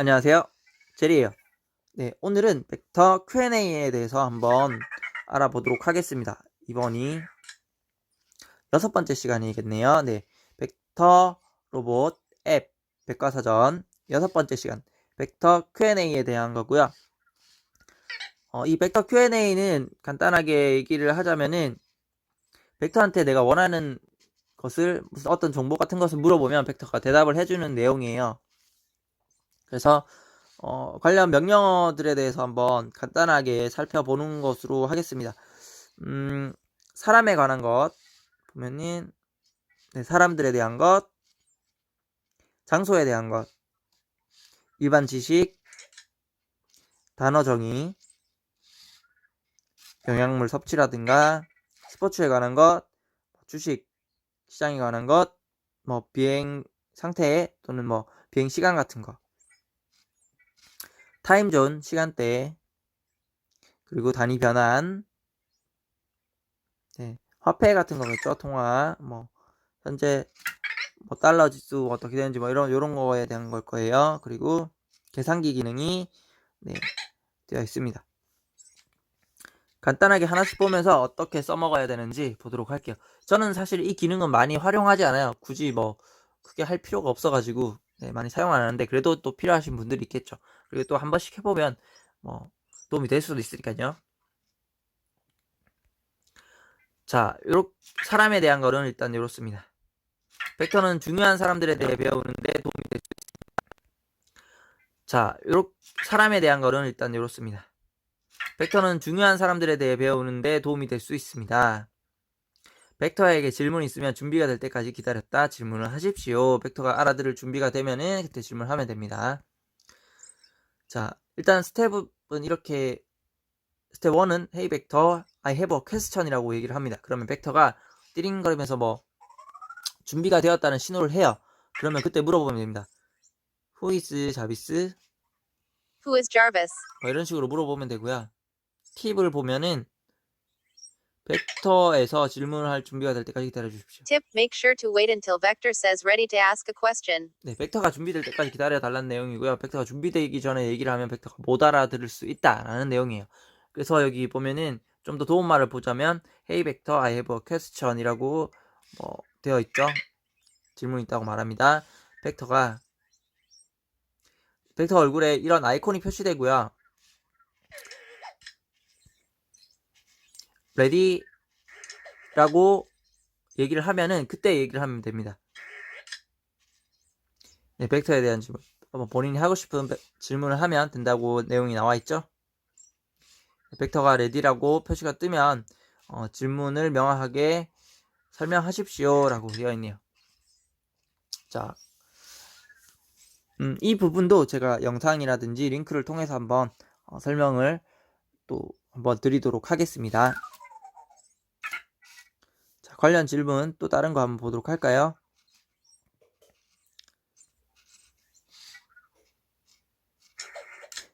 안녕하세요. 제리예요. 네, 오늘은 벡터 Q&A에 대해서 한번 알아보도록 하겠습니다. 이번이 여섯 번째 시간이겠네요. 네, 벡터 로봇 앱 백과사전 여섯 번째 시간 벡터 Q&A에 대한 거고요. 어, 이 벡터 Q&A는 간단하게 얘기를 하자면은 벡터한테 내가 원하는 것을 무슨 어떤 정보 같은 것을 물어보면 벡터가 대답을 해주는 내용이에요. 그래서 어, 관련 명령어들에 대해서 한번 간단하게 살펴보는 것으로 하겠습니다. 음, 사람에 관한 것 보면은 네, 사람들에 대한 것, 장소에 대한 것, 일반 지식, 단어 정의, 영양물 섭취라든가 스포츠에 관한 것, 주식 시장에 관한 것, 뭐 비행 상태 또는 뭐 비행 시간 같은 거. 타임존 시간대. 그리고 단위 변환. 네, 화폐 같은 거겠죠 통화. 뭐 현재 뭐 달러 지수 어떻게 되는지 뭐 이런 이런 거에 대한 걸 거예요. 그리고 계산기 기능이 네, 되어 있습니다. 간단하게 하나씩 보면서 어떻게 써먹어야 되는지 보도록 할게요. 저는 사실 이 기능은 많이 활용하지 않아요. 굳이 뭐 크게 할 필요가 없어 가지고 네, 많이 사용 안 하는데 그래도 또 필요하신 분들이 있겠죠. 그리고 또 한 번씩 해보면 뭐 도움이 될 수도 있으니까요. 자, 요렇 사람에 대한 거는 일단 이렇습니다. 벡터는 중요한 사람들에 대해 배우는데 도움이 될 수 있습니다. 자, 요렇 사람에 대한 거는 일단 이렇습니다. 벡터는 중요한 사람들에 대해 배우는데 도움이 될 수 있습니다. 벡터에게 질문이 있으면 준비가 될 때까지 기다렸다 질문을 하십시오. 벡터가 알아들을 준비가 되면은 그때 질문하면 됩니다. 자, 일단 스텝은 이렇게 스텝 1은 Hey 벡터, I have a question이라고 얘기를 합니다. 그러면 벡터가 띠링거리면서 뭐 준비가 되었다는 신호를 해요. 그러면 그때 물어보면 됩니다. Who is 자비스? Who is Jarvis? 뭐 이런 식으로 물어보면 되고요. 팁을 보면은 벡터에서 질문을 할 준비가 될 때까지 기다려 주십시오. Tip Make sure to wait until Vector says ready to ask a question. 네, 벡터가 준비될 때까지 기다려 달라는 내용이고요. 벡터가 준비되기 전에 얘기를 하면 벡터가 못 알아들을 수 있다라는 내용이에요. 그래서 여기 보면은 좀 더 도움말을 보자면 Hey 벡터 I have a question이라고 뭐 되어 있죠. 질문이 있다고 말합니다. 벡터가 벡터 얼굴에 이런 아이콘이 표시되고요. 레디라고 얘기를 하면은 그때 얘기를 하면 됩니다. 네, 벡터에 대한 질문. 뭐 본인이 하고 싶은 베- 질문을 하면 된다고 내용이 나와 있죠. 벡터가 레디라고 표시가 뜨면 어, 질문을 명확하게 설명하십시오라고 되어 있네요. 자, 음, 이 부분도 제가 영상이라든지 링크를 통해서 한번 어, 설명을 또 한번 드리도록 하겠습니다. 자, 관련 질문 또 다른 거 한번 보도록 할까요?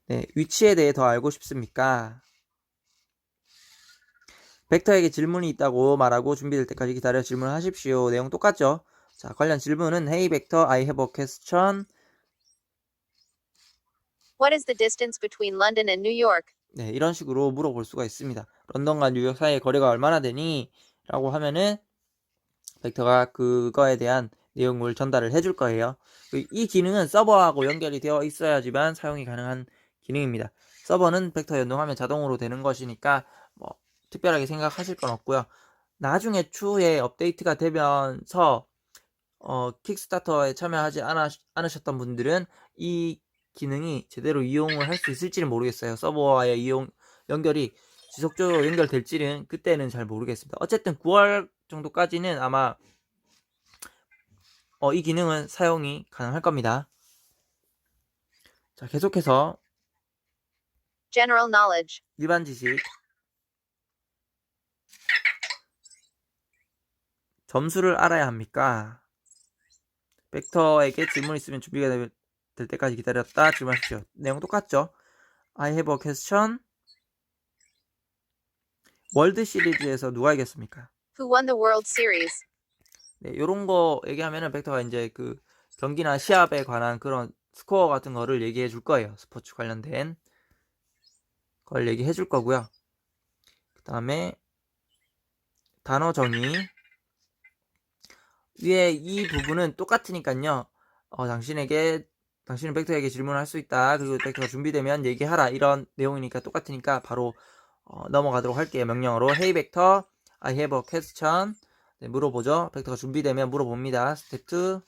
네, 위치에 대해 더 알고 싶습니까? 벡터에게 질문이 있다고 말하고 준비될 때까지 기다려 질문하십시오. 내용 똑같죠? 자, 관련 질문은 Hey 벡터, I have a question. What is the distance between London and New York? 네, 이런 식으로 물어볼 수가 있습니다. 런던과 뉴욕 사이의 거리가 얼마나 되니? 라고 하면은 벡터가 그거에 대한 내용을 전달을 해줄 거예요. 그이 기능은 서버하고 연결이 되어 있어야지만 사용이 가능한 기능입니다. 서버는 벡터 연동하면 자동으로 되는 것이니까 뭐 특별하게 생각하실 건 없고요. 나중에 추후에 업데이트가 되면서 어, 킥스타터에 참여하지 않아, 않으셨던 분들은 이 기능이 제대로 이용을 할 수 있을지는 모르겠어요. 서버와의 이용 연결이 지속적으로 연결될지는 그때는 잘 모르겠습니다. 어쨌든 9월 정도까지는 아마 어, 이 기능은 사용이 가능할 겁니다. 자, 계속해서 General knowledge. 일반 지식 점수를 알아야 합니까? 벡터에게 질문 있으면 준비가 될- 될 때까지 기다렸다 질문하십시오. 내용 똑같죠? I have a question. 월드 시리즈에서 누가 이겼습니까? Who won the World Series? 네, 요런 거 얘기하면은 벡터가 이제 그 경기나 시합에 관한 그런 스코어 같은 거를 얘기해 줄 거예요. 스포츠 관련된 걸 얘기해 줄 거고요. 그 다음에 단어 정의 위에 이 부분은 똑같으니까요. 어, 당신에게 당신은 벡터에게 질문을 할 수 있다. 그리고 벡터가 준비되면 얘기하라. 이런 내용이니까 똑같으니까 바로 어, 넘어가도록 할게요. 명령어로 Hey 벡터, I have a question. 네, 물어보죠. 벡터가 준비되면 물어봅니다. 스텝 2.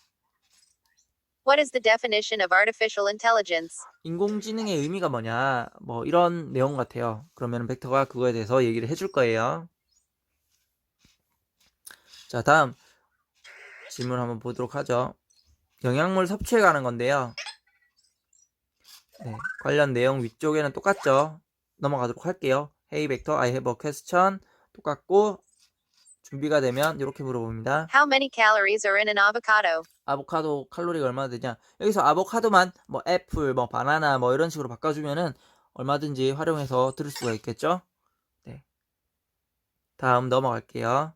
What is the definition of artificial intelligence? 인공지능의 의미가 뭐냐? 뭐 이런 내용 같아요. 그러면 벡터가 그거에 대해서 얘기를 해줄 거예요. 자, 다음 질문 한번 보도록 하죠. 영양물 섭취에 관한 건데요. 네, 관련 내용 위쪽에는 똑같죠. 넘어가도록 할게요. Hey 벡터, I have a question. 똑같고 준비가 되면 이렇게 물어봅니다. How many calories are in an avocado? 아보카도 칼로리가 얼마나 되냐? 여기서 아보카도만 뭐 애플, 뭐 바나나 뭐 이런 식으로 바꿔주면은 얼마든지 활용해서 들을 수가 있겠죠? 네. 다음 넘어갈게요.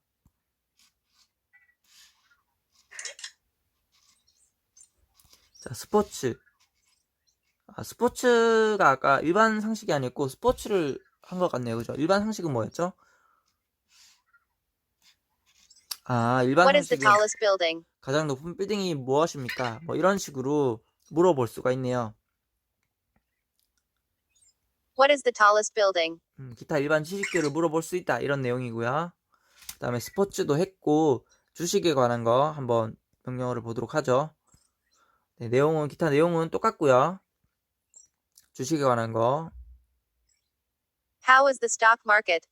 자, 스포츠. 아, 스포츠가 아까 일반 상식이 아니었고 스포츠를 한 것 같네요. 그죠? 일반 상식은 뭐였죠? 아, 일반 What is the 상식은 tallest building? 가장 높은 빌딩이 무엇입니까? 뭐 이런 식으로 물어볼 수가 있네요. What is the tallest building? 음, 기타 일반 지식들을 물어볼 수 있다 이런 내용이고요. 그 다음에 스포츠도 했고 주식에 관한 거 한번 명령어를 보도록 하죠. 네, 내용은 기타 내용은 똑같고요. 주식에 관한 거. How is the stock market?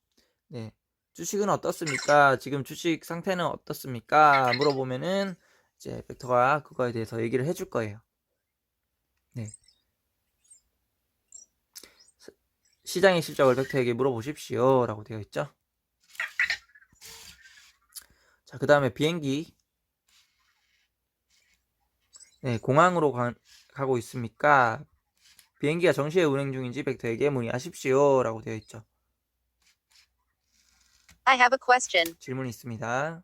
네. 주식은 어떻습니까? 지금 주식 상태는 어떻습니까? 물어보면은 이제 벡터가 그거에 대해서 얘기를 해줄 거예요. 네. 시- 시장의 실적을 벡터에게 물어보십시오. 라고 되어 있죠. 자, 그 다음에 비행기. 네, 공항으로 가, 가고 있습니까? 비행기가 정시에 운행 중인지 벡터에게 문의하십시오. 라고 되어 있죠. I have a question. 질문이 있습니다.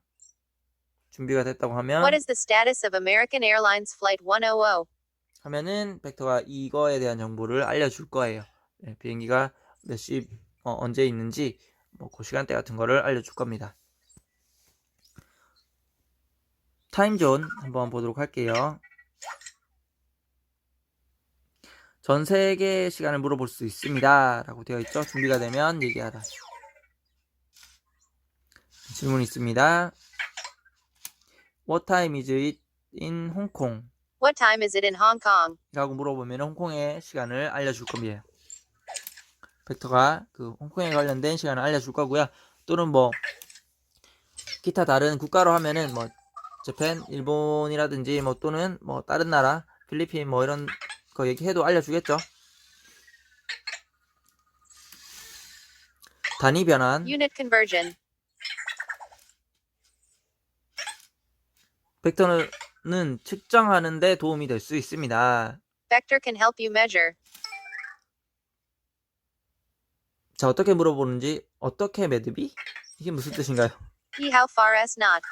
준비가 됐다고 하면 What is the status of American Airlines Flight 100? 하면은 벡터가 이거에 대한 정보를 알려줄 거예요. 네, 비행기가 몇 시 어, 언제 있는지 뭐 그 시간대 같은 거를 알려줄 겁니다. 타임존 한번 보도록 할게요. 전 세계 시간을 물어볼 수 있습니다. 라고 되어 있죠. 준비가 되면 얘기하라. 질문 있습니다. What time is it in Hong Kong? What time is it in Hong Kong? 라고 물어보면 홍콩의 시간을 알려줄 겁니다. 벡터가 그 홍콩에 관련된 시간을 알려줄 거고요. 또는 뭐 기타 다른 국가로 하면은 뭐 재팬, 일본이라든지 뭐 또는 뭐 다른 나라, 필리핀 뭐 이런 거 얘기해도 알려주겠죠. 단위 변환, Unit conversion. 벡터는 측정하는 데 도움이 될 수 있습니다. Vector can help you measure. 자, 어떻게 물어보는지 어떻게 매듭이? 이게 무슨 뜻인가요? E how far s not.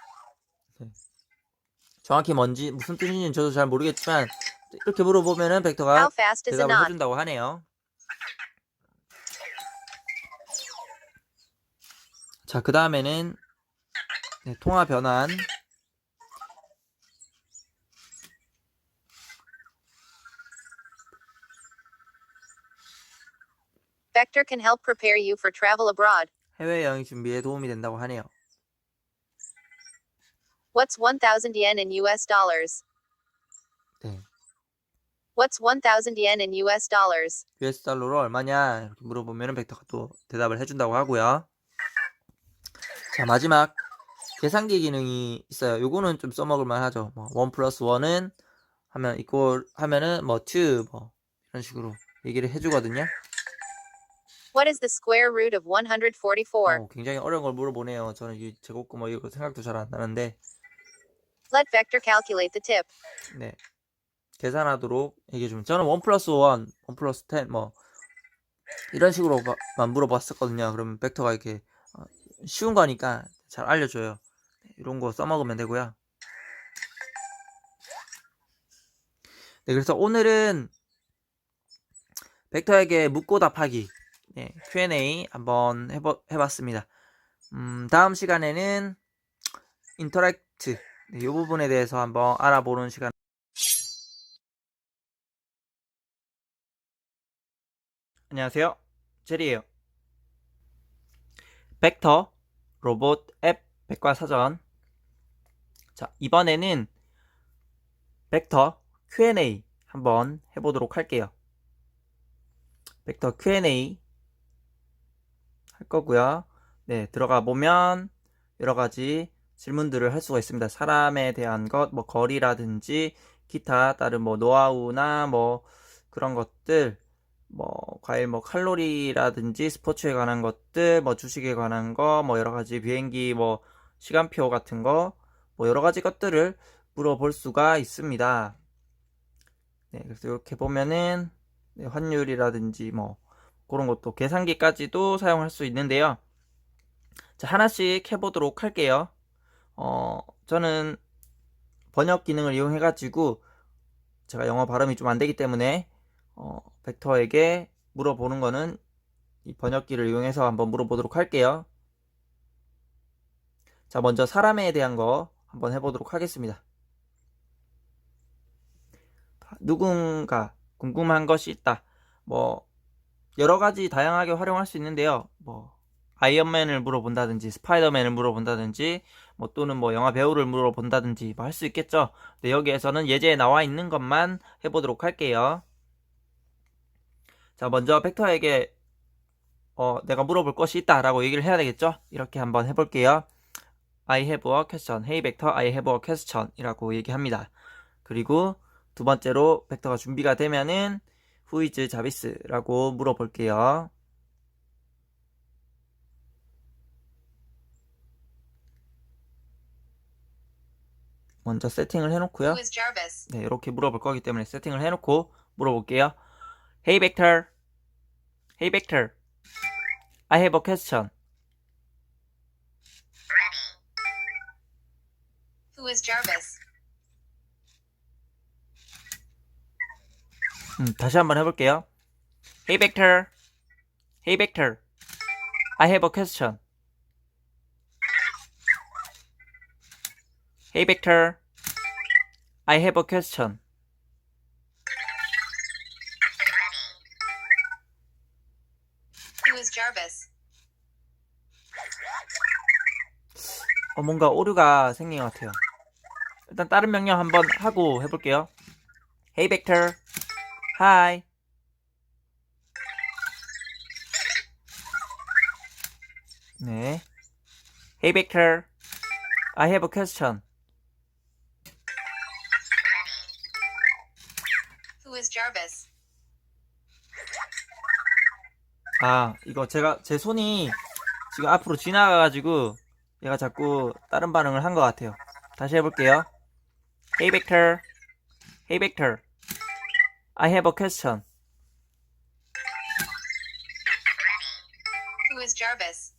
정확히 뭔지 무슨 뜻인지는 저도 잘 모르겠지만 이렇게 물어보면은 벡터가 대답을? 해준다고 하네요. 자, 그 다음에는 네, 통화 변환. Vector can help prepare you for travel abroad. 해외 여행 준비에 도움이 된다고 하네요. What's 1,000 yen in US dollars? 네. What's 1,000 yen in US dollars? US 달러로 얼마냐 이렇게 물어보면은 벡터가 또 대답을 해준다고 하고요. 자 마지막 계산기 기능이 있어요. 요거는 좀 써먹을 만 하죠. 뭐1 플러스 1은 하면 이꼴 하면은 뭐 2 뭐 이런 식으로 얘기를 해주거든요. What is the square root of 144? 어, 굉장히 어려운 걸 물어보네요. 저는 이 제곱구 뭐 이거 생각도 잘 안 나는데 Let vector calculate the tip. 네 계산하도록 얘기해 주면 저는 1 플러스 1, 1 플러스 10뭐 이런 식으로만 물어봤었거든요. 그러면 벡터가 이렇게 어, 쉬운 거니까 잘 알려줘요. 네, 이런 거 써먹으면 되고요. 네, 그래서 오늘은 벡터에게 묻고 답하기 네, Q&A 한번 해보, 해봤습니다. 음, 다음 시간에는 인터랙트 네, 이 부분에 대해서 한번 알아보는 시간. 안녕하세요, 제리예요. 벡터 로봇 앱 백과사전. 자, 이번에는 벡터 Q&A 한번 해 보도록 할게요. 벡터 Q&A 할 거고요. 네, 들어가 보면 여러 가지 질문들을 할 수가 있습니다. 사람에 대한 것, 뭐 거리라든지 기타 다른 뭐 노하우나 뭐 그런 것들, 뭐 과일 뭐 칼로리라든지 스포츠에 관한 것들, 뭐 주식에 관한 거, 뭐 여러 가지 비행기 뭐 시간표 같은 거, 뭐 여러 가지 것들을 물어볼 수가 있습니다. 네, 그래서 이렇게 보면은 네, 환율이라든지 뭐 그런 것도 계산기까지도 사용할 수 있는데요. 자, 하나씩 해보도록 할게요. 어, 저는 번역 기능을 이용해 가지고 제가 영어 발음이 좀 안 되기 때문에 어, 벡터에게 물어보는 거는 이 번역기를 이용해서 한번 물어보도록 할게요. 자, 먼저 사람에 대한 거 한번 해보도록 하겠습니다. 누군가 궁금한 것이 있다. 뭐 여러 가지 다양하게 활용할 수 있는데요. 뭐 아이언맨을 물어본다든지 스파이더맨을 물어본다든지 뭐 또는 뭐 영화 배우를 물어본다든지 뭐 할 수 있겠죠. 근데 여기에서는 예제에 나와 있는 것만 해보도록 할게요. 자, 먼저 벡터에게 어, 내가 물어볼 것이 있다라고 얘기를 해야 되겠죠? 이렇게 한번 해볼게요. I have a question. Hey 벡터, I have a question. 이라고 얘기합니다. 그리고 두 번째로 벡터가 준비가 되면은 Who is 자비스라고 물어볼게요. 먼저 세팅을 해놓고요. 네, 이렇게 물어볼 거기 때문에 세팅을 해놓고 물어볼게요. Hey Vector. Hey Vector. I have a question. Who is Jarvis? 음, 다시 한번 해볼게요. Hey Vector. Hey Vector. I have a question. Hey Vector. I have a question. Who is Jarvis? 어, 뭔가 오류가 생긴 것 같아요. 일단 다른 명령 한번 하고 해볼게요. Hey Vector. Hi. 네. Hey Vector. I have a question. Who is Jarvis? 아, 이거 제가 제 손이 지금 앞으로 지나가가지고 얘가 자꾸 다른 반응을 한 것 같아요. 다시 해볼게요. Hey Vector. Hey Vector. I have a question. Who is Jarvis?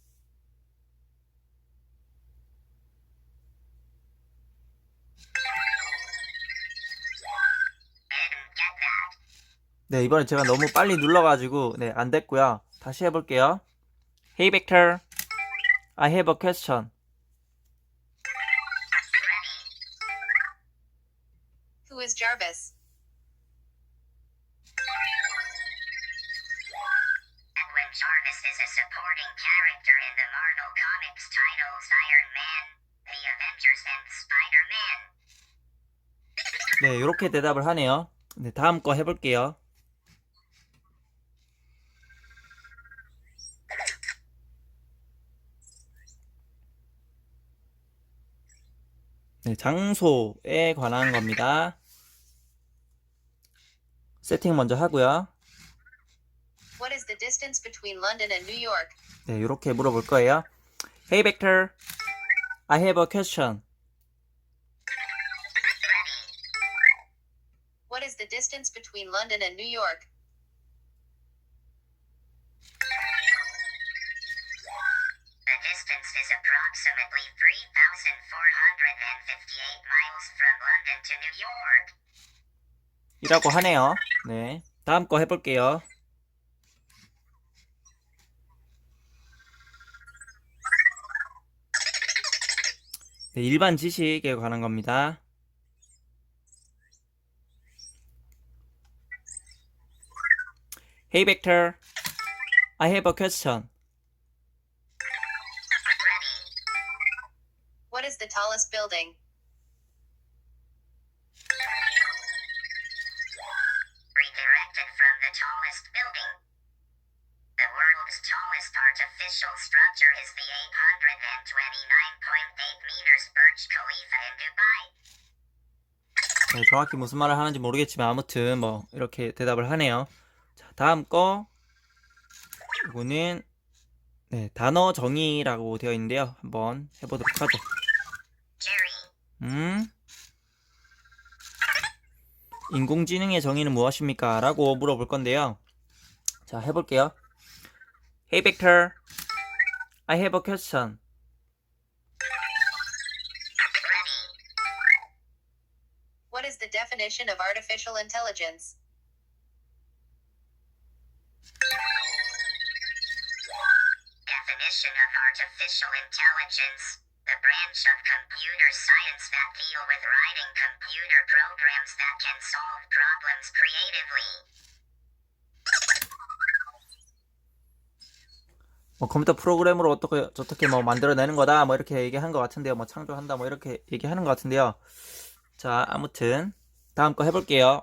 네, 이번에 제가 너무 빨리 눌러가지고, 네, 안 됐고요. 다시 해볼게요. Hey, Vector. I have a question. Who is Jarvis? Edwin Jarvis is a supporting character in the Marvel Comics titles Iron Man, The Avengers, and Spider-Man. 네, 이렇게 대답을 하네요. 네, 다음 거 해볼게요. 네, 장소에 관한 겁니다. 세팅 먼저 하고요. What is the distance between London and New York? 네, 이렇게 물어볼 거예요. Hey, Vector. I have a question. What is the distance between London and New York? Is approximately 3,458 miles from London to New York. 이라고 하네요. 네. 다음 거 해볼게요. 네, 일반 지식에 관한 겁니다. Hey Victor, I have a question. The tallest building? Redirected from the tallest building. The world's tallest artificial structure is the 829.8 meters Burj Khalifa in Dubai. 네, 정확히 무슨 말을 하는지 모르겠지만 아무튼 뭐 이렇게 대답을 하네요. 자, 다음 거 이거는 네, 단어 정의라고 되어 있는데요. 한번 해보도록 하죠. 음? 인공지능의 정의는 무엇입니까? 라고 물어볼 건데요. 자, 해볼게요. Hey Victor, I have a question. What is the definition of artificial intelligence? Definition of artificial intelligence. The branch of computer science that deal with writing computer programs that can solve problems creatively. 뭐 컴퓨터 프로그램으로 어떻게 어떻게 뭐 만들어내는 거다 뭐 이렇게 얘기한 것 같은데요. 뭐 창조한다 뭐 이렇게 얘기하는 것 같은데요. 자, 아무튼 다음 거 해볼게요.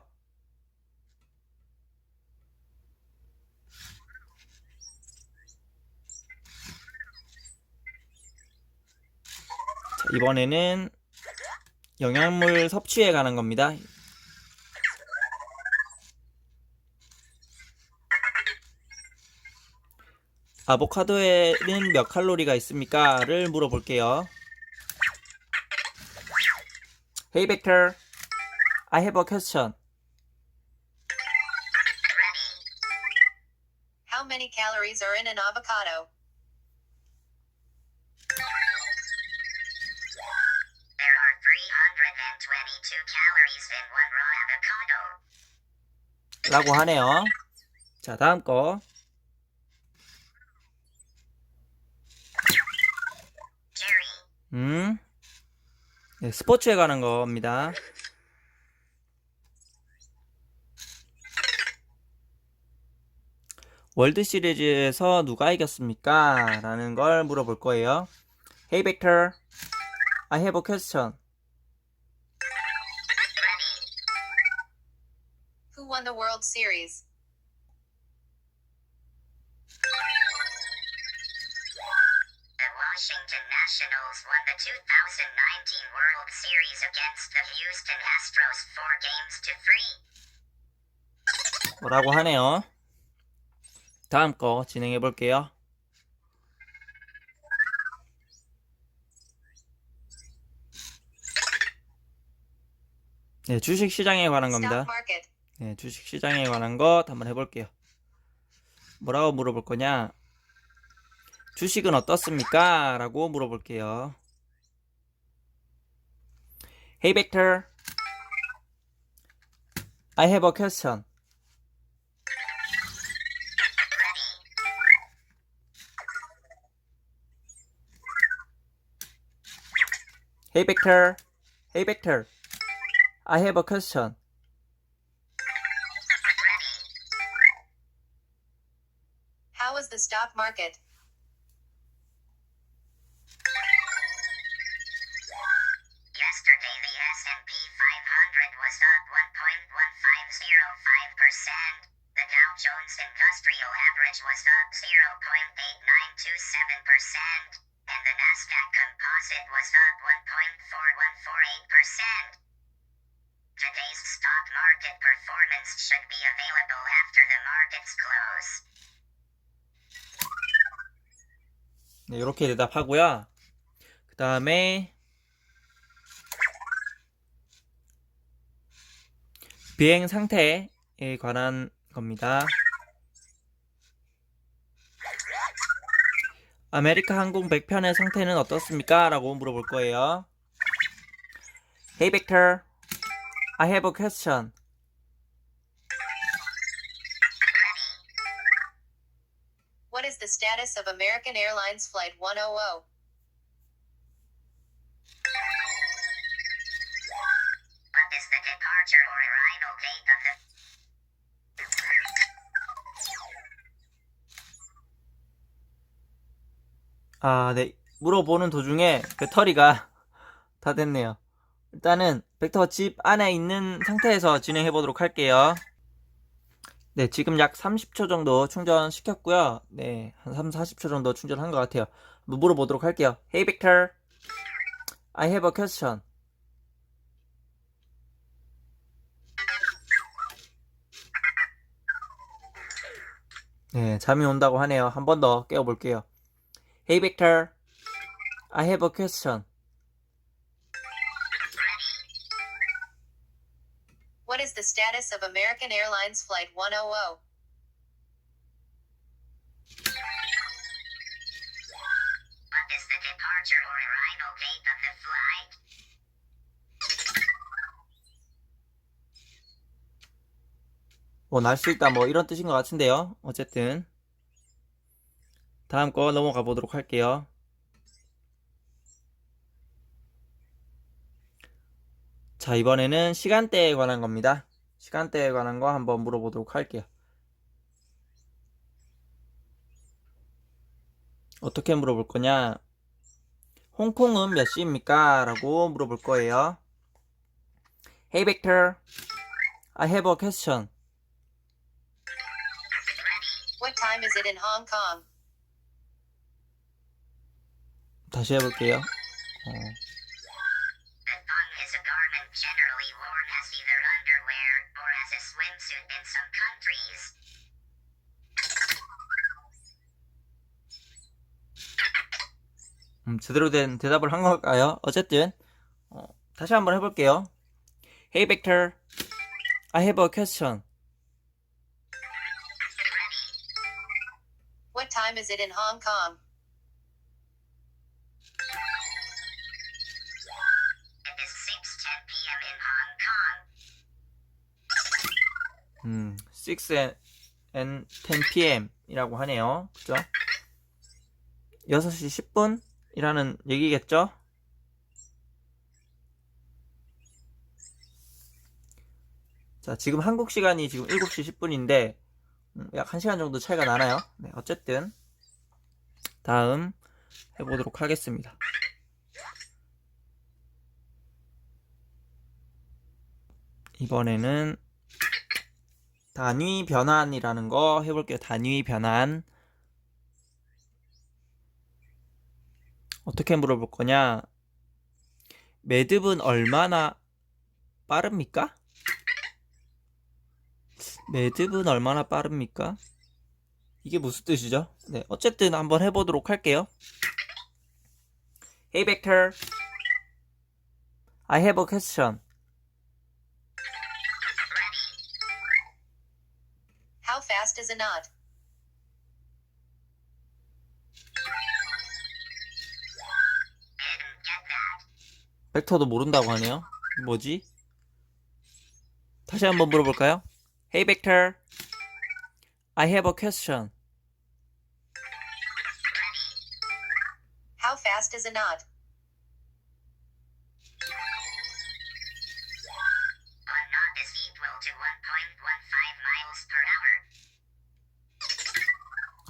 이번에는 영양물 섭취에 관한 겁니다. 아보카도에는 몇 칼로리가 있습니까?를 물어볼게요. Hey Victor, I have a question. How many calories are in an avocado? 라고 하네요. 자, 다음 거. 음, 네, 스포츠에 관한 겁니다. 월드 시리즈에서 누가 이겼습니까? 라는 걸 물어볼 거예요. Hey Victor, I have a question. won the World Series? The Washington Nationals won the 2019 World Series against the Houston Astros 4 games to 3. 뭐라고 하네요. 다음 거 진행해 볼게요. 네, 주식 시장에 관한 겁니다. 네, 주식 시장에 관한 것 한번 해볼게요. 뭐라고 물어볼 거냐? 주식은 어떻습니까? 라고 물어볼게요. Hey Victor, I have a question. Hey Victor, hey Victor, I have a question. Stock market? 네, 이렇게 대답하고요. 그 다음에 비행 상태에 관한 겁니다. 아메리카 항공 100편의 상태는 어떻습니까? 라고 물어볼 거예요. Hey Victor, I have a question. Status of American Airlines Flight 100? What is the departure or arrival date of the 아, 네. 물어보는 도중에 배터리가 다 됐네요. 일단은 벡터 집 안에 있는 상태에서 진행해 보도록 할게요. 네, 지금 약 30초 정도 충전시켰고요. 네, 한 3, 40초 정도 충전한 것 같아요. 한번 물어보도록 할게요. Hey Victor, I have a question. 네, 잠이 온다고 하네요. 한 번 더 깨워볼게요. Hey Victor, I have a question. The status of American Airlines Flight 100? what is the departure or arrival date of the flight? 뭐날수 있다 뭐 이런 뜻인 것 같은데요. 어쨌든 다음 거 넘어가 보도록 할게요. 자, 이번에는 시간대에 관한 겁니다. 시간대에 관한 거 한번 물어보도록 할게요. 어떻게 물어볼 거냐? 홍콩은 몇 시입니까? 라고 물어볼 거예요. Hey Victor, I have a question. What time is it in Hong Kong? 다시 해볼게요. 어, a swimsuit in some countries. 음, 제대로 된 대답을 한 걸까요? 어쨌든 어, 다시 한번 해볼게요. Hey Victor, I have a question. What time is it in Hong Kong? 음, 6 and 10 p.m. 이라고 하네요. 그죠? 6시 10분? 이라는 얘기겠죠? 자, 지금 한국 시간이 지금 7시 10분인데, 약 1시간 정도 차이가 나나요? 네, 어쨌든, 다음 해보도록 하겠습니다. 이번에는 단위 변환이라는 거 해볼게요. 단위 변환. 어떻게 물어볼 거냐? 매듭은 얼마나 빠릅니까? 매듭은 얼마나 빠릅니까? 이게 무슨 뜻이죠? 네, 어쨌든 한번 해보도록 할게요. Hey Victor, I have a question. How fast is a knot? Didn't get that. 벡터도 모른다고 하네요. 뭐지? 다시 한번 물어볼까요? Hey Victor, I have a question. How fast is a knot?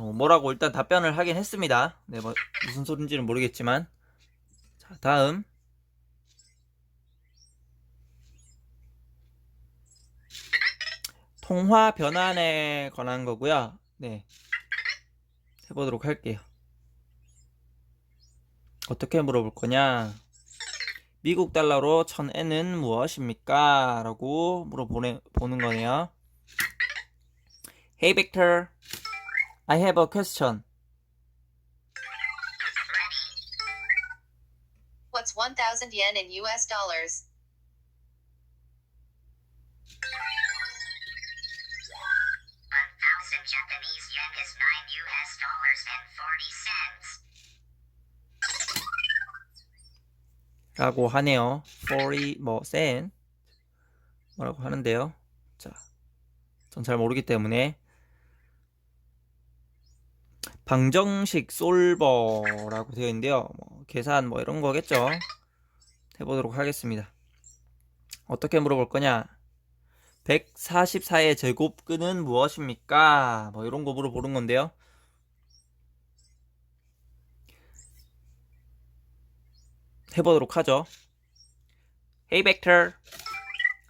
어, 뭐라고 일단 답변을 하긴 했습니다. 네, 뭐, 무슨 소린지는 모르겠지만. 자, 다음. 통화 변환에 관한 거고요. 네. 해보도록 할게요. 어떻게 물어볼 거냐? 미국 달러로 1000엔은 무엇입니까? 라고 물어보는 보는 거네요. Hey Victor, I have a question. What's 1,000 yen in US dollars? One thousand Japanese yen is nine US dollars and forty cents. 라고 하네요. 40, 뭐, cent. 뭐라고 하는데요. 자, 전 잘 모르기 때문에. 방정식 솔버라고 되어 있는데요. 뭐 계산 뭐 이런 거겠죠. 해보도록 하겠습니다. 어떻게 물어볼 거냐? 144의 제곱근은 무엇입니까? 뭐 이런 거 물어보는 건데요. 해보도록 하죠. Hey Vector,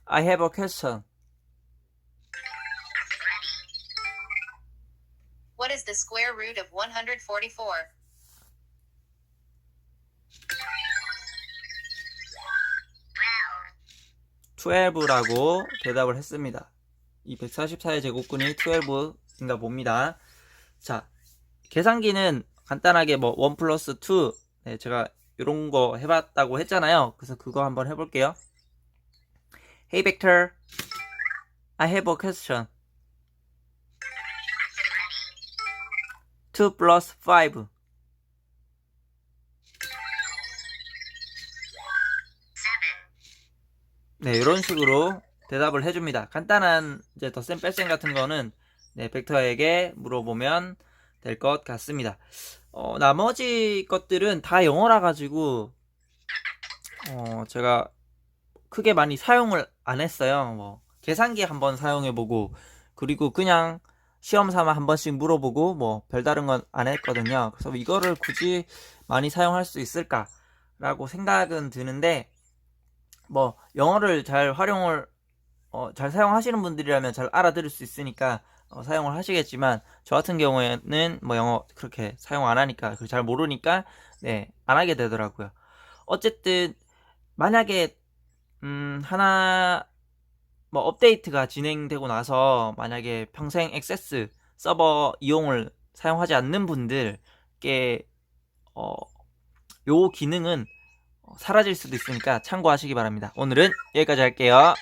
I have a question. Is the square root of 144? 12라고 대답을 했습니다. 이 144의 제곱근이 12인가 봅니다. 자, 계산기는 간단하게 뭐 1 플러스 2, 네, 제가 이런 거 해봤다고 했잖아요. 그래서 그거 한번 해볼게요. Hey Vector, I have a question. 2 plus 5. 네, 이런 식으로 대답을 해줍니다. 간단한 이제 덧셈 뺄셈 같은 거는 네, 벡터에게 물어보면 될 것 같습니다. 어, 나머지 것들은 다 영어라 가지고 어, 제가 크게 많이 사용을 안 했어요. 뭐 계산기 한번 사용해보고 그리고 그냥 시험 삼아 한 번씩 물어보고 뭐 별다른 건 안 했거든요. 그래서 이거를 굳이 많이 사용할 수 있을까라고 생각은 드는데 뭐 영어를 잘 활용을 어, 잘 사용하시는 분들이라면 잘 알아들을 수 있으니까 어, 사용을 하시겠지만 저 같은 경우에는 뭐 영어 그렇게 사용 안 하니까 잘 모르니까 네 안 하게 되더라고요. 어쨌든 만약에 음 하나 뭐 업데이트가 진행되고 나서 만약에 평생 액세스 서버 이용을 사용하지 않는 분들께 어, 요 기능은 어, 사라질 수도 있으니까 참고하시기 바랍니다. 오늘은 여기까지 할게요.